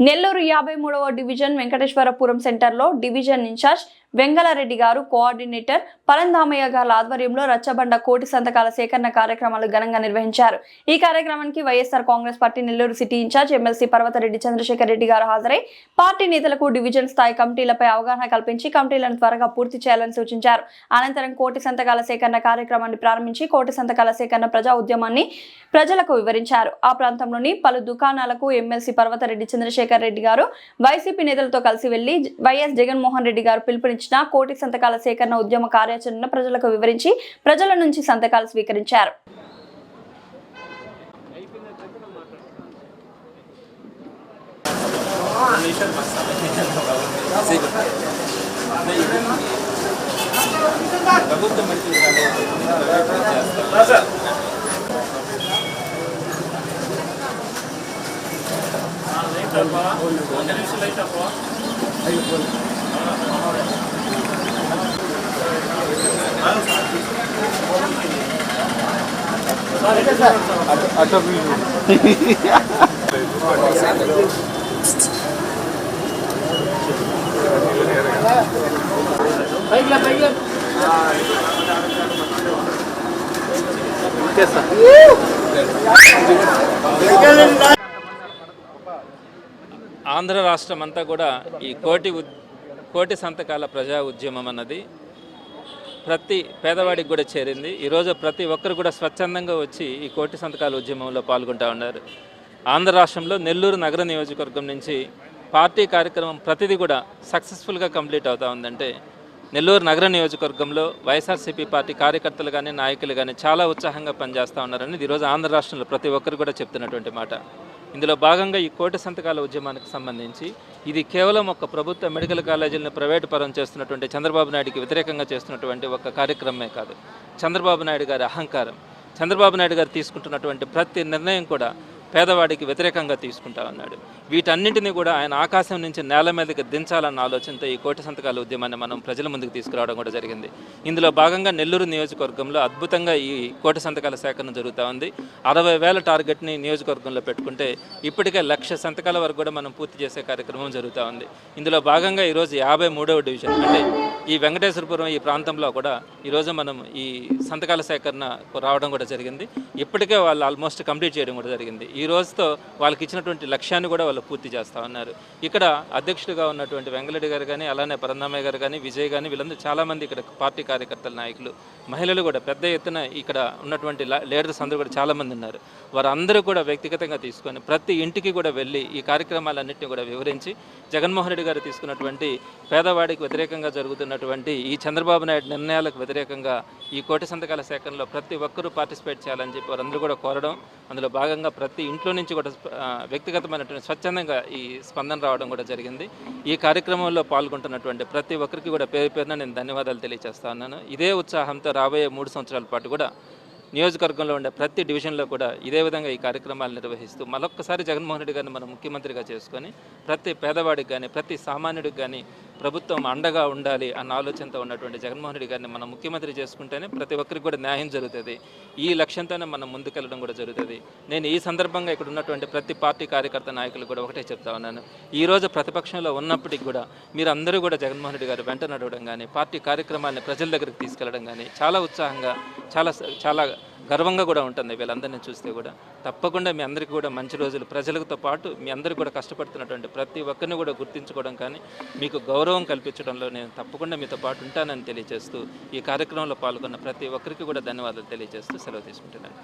నెల్లూరు యాభై మూడవ డివిజన్ వెంకటేశ్వరపురం సెంటర్లో డివిజన్ ఇన్ఛార్జ్ వెంగళారెడ్డి గారు కోఆర్డినేటర్. పరంధామయ్య గారి ఆధ్వర్యంలో రచ్చబండ కోటి సంతకాల సేకరణ కార్యక్రమాలు ఘనంగా నిర్వహించారు. ఈ కార్యక్రమానికి YSR Congress party Nellore city incharge MLC Parvathareddy Chandrasekhar Reddy గారు హాజరై పార్టీ నేతలకు డివిజన్ స్థాయి కమిటీలపై అవగాహన కల్పించి కమిటీలను త్వరగా పూర్తి చేయాలని సూచించారు. అనంతరం కోటి సంతకాల సేకరణ కార్యక్రమాన్ని ప్రారంభించి కోటి సంతకాల సేకరణ ప్రజా ఉద్యమాన్ని ప్రజలకు వివరించారు. ఆ ప్రాంతంలోని పలు దుకాణాలకు ఎమ్మెల్సీ పర్వతరెడ్డి చంద్రశేఖర్ రెడ్డి గారు వైసీపీ నేతలతో కలిసి వెళ్ళి వైఎస్ జగన్మోహన్ రెడ్డి గారు పిలుపునిచ్చిన కోటి సంతకాల సేకరణ ఉద్యమ కార్యాచరణ ప్రజలకు వివరించి ప్రజల నుంచి సంతకాలు స్వీకరించారు. ఆంధ్ర రాష్ట్రం అంతా కూడా ఈ కోటి కోటి సంతకాల ప్రజా ఉద్యమం అన్నది ప్రతి పేదవాడికి కూడా చేరింది. ఈరోజు ప్రతి ఒక్కరు కూడా స్వచ్ఛందంగా వచ్చి ఈ కోటి సంతకాల ఉద్యమంలో పాల్గొంటూ ఉన్నారు. ఆంధ్ర రాష్ట్రంలో నెల్లూరు నగర నియోజకవర్గం నుంచి పార్టీ కార్యక్రమం ప్రతిదీ కూడా సక్సెస్ఫుల్గా కంప్లీట్ అవుతూ ఉందంటే నెల్లూరు నగర నియోజకవర్గంలో వైఎస్ఆర్సీపీ పార్టీ కార్యకర్తలు కానీ నాయకులు కానీ చాలా ఉత్సాహంగా పనిచేస్తూ ఉన్నారని ఈరోజు ఆంధ్ర రాష్ట్రంలో ప్రతి ఒక్కరు కూడా చెప్తున్నటువంటి మాట. ఇందులో భాగంగా ఈ కోటి సంతకాల ఉద్యమానికి సంబంధించి ఇది కేవలం ఒక ప్రభుత్వ మెడికల్ కాలేజీలను ప్రైవేటు పరం చేస్తున్నటువంటి చంద్రబాబు నాయుడికి వ్యతిరేకంగా చేస్తున్నటువంటి ఒక కార్యక్రమమే కాదు. చంద్రబాబు నాయుడు గారి అహంకారం. చంద్రబాబు నాయుడు గారు తీసుకుంటున్నటువంటి ప్రతి నిర్ణయం కూడా పేదవాడికి వ్యతిరేకంగా తీసుకుంటా ఉన్నాడు వీటన్నింటినీ కూడా ఆయన ఆకాశం నుంచి నేల మీదకి దించాలన్న ఆలోచనతో ఈ కోటి సంతకాల ఉద్యమాన్ని మనం ప్రజల ముందుకు తీసుకురావడం కూడా జరిగింది. ఇందులో భాగంగా నెల్లూరు నియోజకవర్గంలో అద్భుతంగా ఈ కోటి సంతకాల సేకరణ జరుగుతూ ఉంది. అరవై వేల టార్గెట్ని నియోజకవర్గంలో పెట్టుకుంటే ఇప్పటికే లక్ష సంతకాల వరకు కూడా మనం పూర్తి చేసే కార్యక్రమం జరుగుతూ ఉంది. ఇందులో భాగంగా ఈరోజు యాభై మూడవ డివిజన్ అంటే ఈ వెంకటేశ్వరపురం ఈ ప్రాంతంలో కూడా ఈరోజు మనం ఈ సంతకాల సేకరణ రావడం కూడా జరిగింది. ఇప్పటికే వాళ్ళు ఆల్మోస్ట్ కంప్లీట్ చేయడం కూడా జరిగింది. ఈ రోజుతో వాళ్ళకి ఇచ్చినటువంటి లక్ష్యాన్ని కూడా వాళ్ళు పూర్తి చేస్తూ ఉన్నారు. ఇక్కడ అధ్యక్షుడిగా ఉన్నటువంటి వెంగళరెడ్డి గారు కానీ అలానే పరందామయ్య గారు కానీ విజయ్ కానీ వీళ్ళందరూ చాలామంది ఇక్కడ పార్టీ కార్యకర్తల నాయకులు మహిళలు కూడా పెద్ద ఎత్తున ఇక్కడ ఉన్నటువంటి లీడర్స్ అందరూ కూడా చాలామంది ఉన్నారు. వారందరూ కూడా వ్యక్తిగతంగా తీసుకొని ప్రతి ఇంటికి కూడా వెళ్ళి ఈ కార్యక్రమాలన్నింటినీ కూడా వివరించి జగన్మోహన్ రెడ్డి గారు తీసుకున్నటువంటి పేదవాడికి వ్యతిరేకంగా జరుగుతున్నటువంటి ఈ చంద్రబాబు నాయుడు నిర్ణయాలకు వ్యతిరేకంగా ఈ కోటి సంతకాల సేకరణలో ప్రతి ఒక్కరూ పార్టిసిపేట్ చేయాలని చెప్పి వారందరూ కూడా కోరడం అందులో భాగంగా ప్రతి ఇంట్లో నుంచి కూడా వ్యక్తిగతమైనటువంటి స్వచ్ఛందంగా ఈ స్పందన రావడం కూడా జరిగింది. ఈ కార్యక్రమంలో పాల్గొంటున్నటువంటి ప్రతి ఒక్కరికి కూడా పేరు పేరున నేను ధన్యవాదాలు తెలియజేస్తా ఉన్నాను. ఇదే ఉత్సాహంతో రాబోయే మూడు సంవత్సరాల పాటు కూడా నియోజకవర్గంలో ఉండే ప్రతి డివిజన్లో కూడా ఇదే విధంగా ఈ కార్యక్రమాలు నిర్వహిస్తూ మరొక్కసారి జగన్మోహన్ రెడ్డి గారిని మనం ముఖ్యమంత్రిగా చేసుకొని ప్రతి పేదవాడికి కానీ ప్రతి సామాన్యుడికి కానీ ప్రభుత్వం అండగా ఉండాలి అన్న ఆలోచనతో ఉన్నటువంటి జగన్మోహన్ రెడ్డి గారిని మనం ముఖ్యమంత్రి చేసుకుంటేనే ప్రతి ఒక్కరికి కూడా న్యాయం జరుగుతుంది. ఈ లక్ష్యంతోనే మనం ముందుకెళ్ళడం కూడా జరుగుతుంది. నేను ఈ సందర్భంగా ఇక్కడ ఉన్నటువంటి ప్రతి పార్టీ కార్యకర్త నాయకులు కూడా ఒకటే చెప్తా ఉన్నాను. ఈరోజు ప్రతిపక్షంలో ఉన్నప్పటికీ కూడా మీరు అందరూ కూడా జగన్మోహన్ రెడ్డి గారు వెంట నడవడం కానీ పార్టీ కార్యక్రమాన్ని ప్రజల దగ్గరికి తీసుకెళ్ళడం కానీ చాలా ఉత్సాహంగా చాలా చాలా గర్వంగా కూడా ఉంటుంది వీళ్ళందరినీ చూస్తే కూడా. తప్పకుండా మీ అందరికీ కూడా మంచి రోజులు. ప్రజలతో పాటు మీ అందరికీ కూడా కష్టపడుతున్నటువంటి ప్రతి ఒక్కరిని కూడా గుర్తించుకోవడం కానీ మీకు గౌరవం కల్పించడంలో నేను తప్పకుండా మీతో పాటు ఉంటానని తెలియజేస్తూ ఈ కార్యక్రమంలో పాల్గొన్న ప్రతి ఒక్కరికి కూడా ధన్యవాదాలు తెలియజేస్తూ సెలవు తీసుకుంటున్నాను.